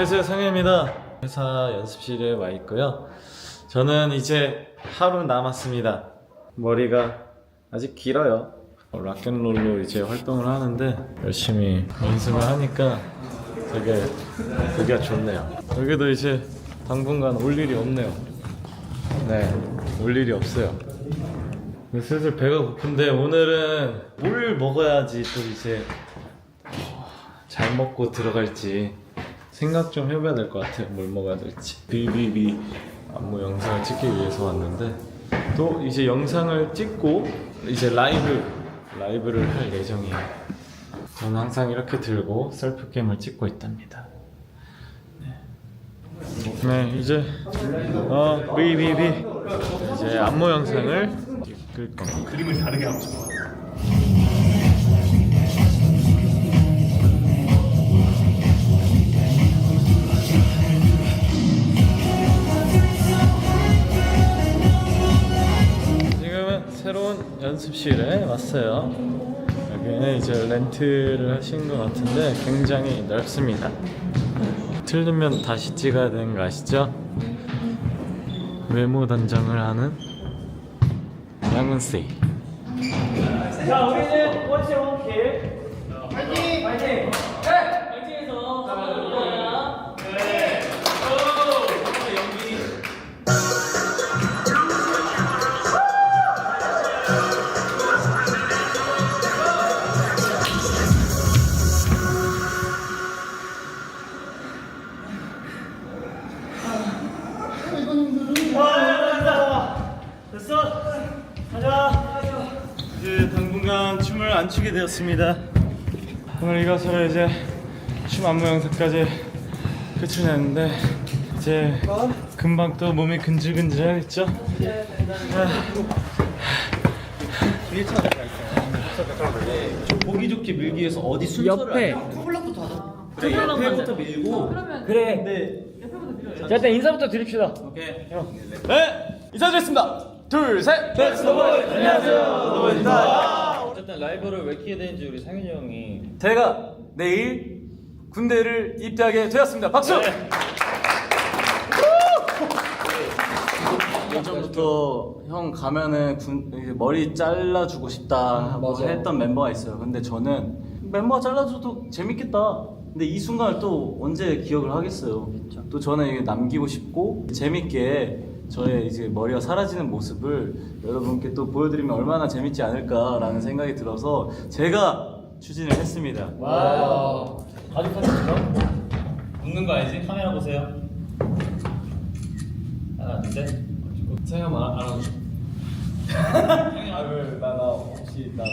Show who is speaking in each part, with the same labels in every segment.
Speaker 1: 안녕하세요 상현입니다. 회사 연습실에 와 있고요. 저는 이제 하루 남았습니다. 머리가 아직 길어요. 락앤롤로 이제 활동을 하는데 열심히 연습을 하니까 되게 보기가 좋네요. 여기도 이제 당분간 올 일이 없네요. 네올 일이 없어요. 슬슬 배가 고픈데 오늘은 뭘 먹어야지 또 이제 잘 먹고 들어갈지 생각 좀 해봐야 될 것 같아요. 뭘 먹어야 될지. 비비비 안무 영상을 찍기 위해서 왔는데 또 이제 영상을 찍고 이제 라이브 라이브를 할 예정이에요. 저는 항상 이렇게 들고 셀프 캠을 찍고 있답니다. 네, 네 이제 어 비비비 이제 안무 영상을 찍을 겁니다.
Speaker 2: 그림을 다르게 하고 싶어.
Speaker 1: 연습실에 왔어요. 여기는 이제 렌트를 하신 것 같은데 굉장히 넓습니다. 틀리면 다시 찍어야 되는 거 아시죠? 외모 단장을 하는 양은 씨.
Speaker 3: 자, 우리는 원체 원킬. 파이팅! 파이팅! 네! 됐어. 가자.
Speaker 1: 이제 당분간 춤을 안 추게 되었습니다. 오늘 이것으로 이제 춤 안무 영상까지 끝을 냈는데 이제 금방 또 몸이 근질근질하겠죠?
Speaker 2: 보기 좋게 밀기 위해서 어디 순서를
Speaker 3: 옆에.
Speaker 2: 하자. 그래 옆에부터 밀고.
Speaker 3: 그래.
Speaker 2: 네.
Speaker 3: 자, 일단 인사부터 드립시다.
Speaker 2: 오케이.
Speaker 1: 네! 인사드리겠습니다! 둘, 셋! 넷!
Speaker 4: 어쨌든 라이브를 왜 키게 되는지 우리 상윤이 형이
Speaker 1: 제가 내일 군대를 입대하게 되었습니다. 박수!
Speaker 5: 예전부터 형 가면은 군, 이제 머리 잘라주고 싶다 하고 했던 멤버가 있어요. 근데 저는 멤버가 잘라줘도 재밌겠다. 근데 이 순간을 또 언제 기억을 하겠어요. 또 저는 이게 남기고 싶고 재밌게 저의 이제 머리가 사라지는 모습을 여러분께 또 보여드리면 얼마나 재밌지 않을까라는 생각이 들어서 제가 추진을 했습니다.
Speaker 3: 아주 fantastic.
Speaker 4: 웃는 거 아니지? 카메라 보세요 하나 둘 셋
Speaker 1: 생각 안 하고 아왜 나 나 혹시 나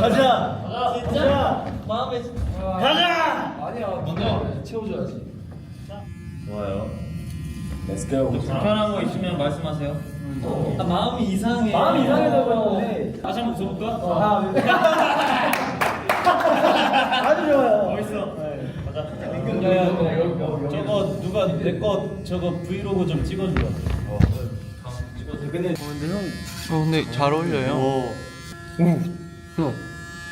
Speaker 3: 가자. 진짜? 마음에 가자.
Speaker 4: 좋아요
Speaker 5: Let's go.
Speaker 4: 불편한 거 있으면 말씀하세요
Speaker 3: 아, 마음이 이상해. 마음이 이상해서 그런데.
Speaker 4: 다시 한번 웃어볼까?
Speaker 3: 하나, 둘, 셋. 아주 좋아요.
Speaker 4: 멋있어 가자
Speaker 3: 야야야
Speaker 4: 저거 누가 내 거 저거 브이로그 좀 찍어줘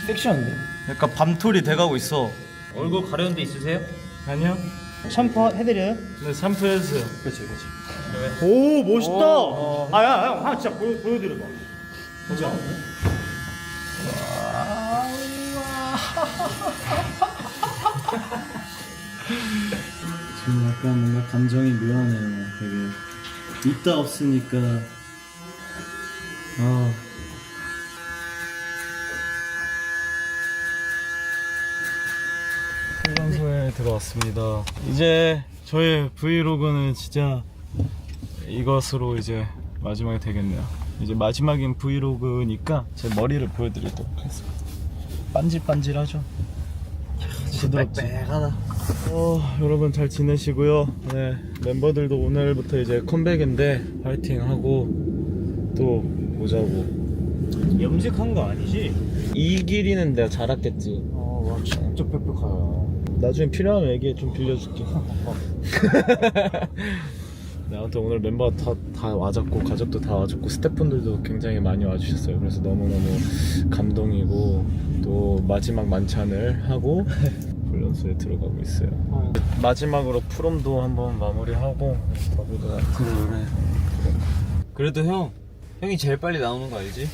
Speaker 3: 섹시한데.
Speaker 5: 약간 밤톨이 돼가고 있어.
Speaker 4: 얼굴 가려운 데 있으세요?
Speaker 1: 아니요?
Speaker 3: 샴푸 해드려요?
Speaker 1: 네 샴푸 해주세요.
Speaker 3: 오 멋있다. 아 야 형 하나 진짜 보여 보여드려봐. 보자.
Speaker 5: 지금 약간 뭔가 감정이 묘하네요. 되게 있다 없으니까 아
Speaker 1: 훈련소에 들어왔습니다. 이제 저의 브이로그는 진짜 이것으로 이제 마지막이 되겠네요. 이제 마지막인 브이로그니까 제 머리를 보여드리도록 하겠습니다. 반질반질하죠? 부드럽지? 어, 여러분 잘 지내시고요. 네, 멤버들도 오늘부터 이제 컴백인데 파이팅 하고 또 보자고.
Speaker 3: 염색한 거 아니지?
Speaker 1: 이 길이는 내가 자랐겠지.
Speaker 5: 와 진짜 빽빽하다.
Speaker 1: 나중에 필요하면 얘기 좀 빌려줄게. 네, 아무튼 오늘 멤버 다, 다 와줬고 가족도 다 와줬고 스태프분들도 굉장히 많이 와주셨어요. 그래서 너무너무 감동이고 또 마지막 만찬을 하고 훈련소에 들어가고 있어요. 마지막으로 프롬도 한번 마무리하고 더블도
Speaker 6: 그래 그래도 형 형이 제일 빨리 나오는 거 알지?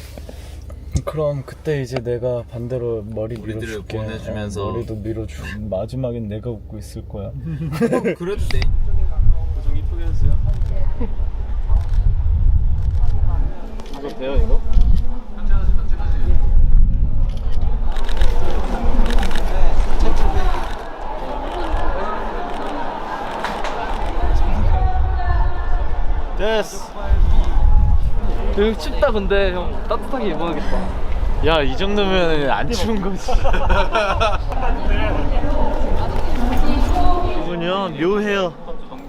Speaker 1: 그럼 그때 이제 내가 반대로 머리
Speaker 6: 우리들을
Speaker 1: 밀어줄게.
Speaker 6: 보내주면서.
Speaker 1: 어, 머리도 밀어주고 마지막엔 내가 웃고 있을 거야.
Speaker 6: 그래도 내
Speaker 4: 여기 춥다 근데 형 따뜻하게 입어야겠다
Speaker 1: 야 이 정도면 안 추운 거지. 기분이요 묘해요.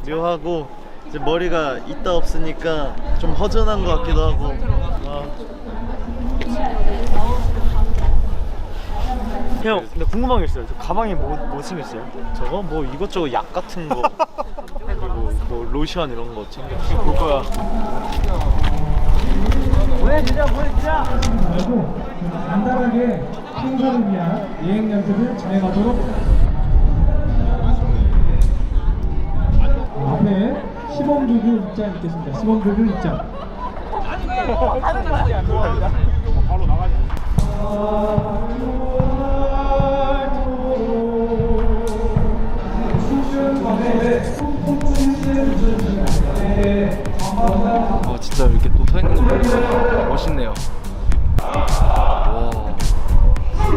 Speaker 1: 묘하고 이제 머리가 있다 없으니까 좀 허전한 것 같기도 하고. 아.
Speaker 7: 형 근데 궁금한 게 있어요 저 가방에 뭐, 뭐 챙겼어요?
Speaker 1: 저거 뭐 이것저것 약 같은 거 그리고 뭐 로션 이런 거 챙겨 볼 거야.
Speaker 8: 간단하게 행사를 위한 예행 연습을 진행하도록 앞에 시범교육 입장 있겠습니다. 시범교육 입장.
Speaker 4: 어 진짜 이렇게 또 서 있는 거 보니까 멋있네요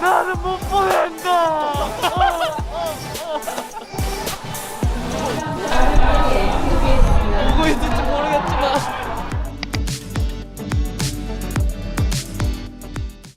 Speaker 7: 나는 못 보낸다!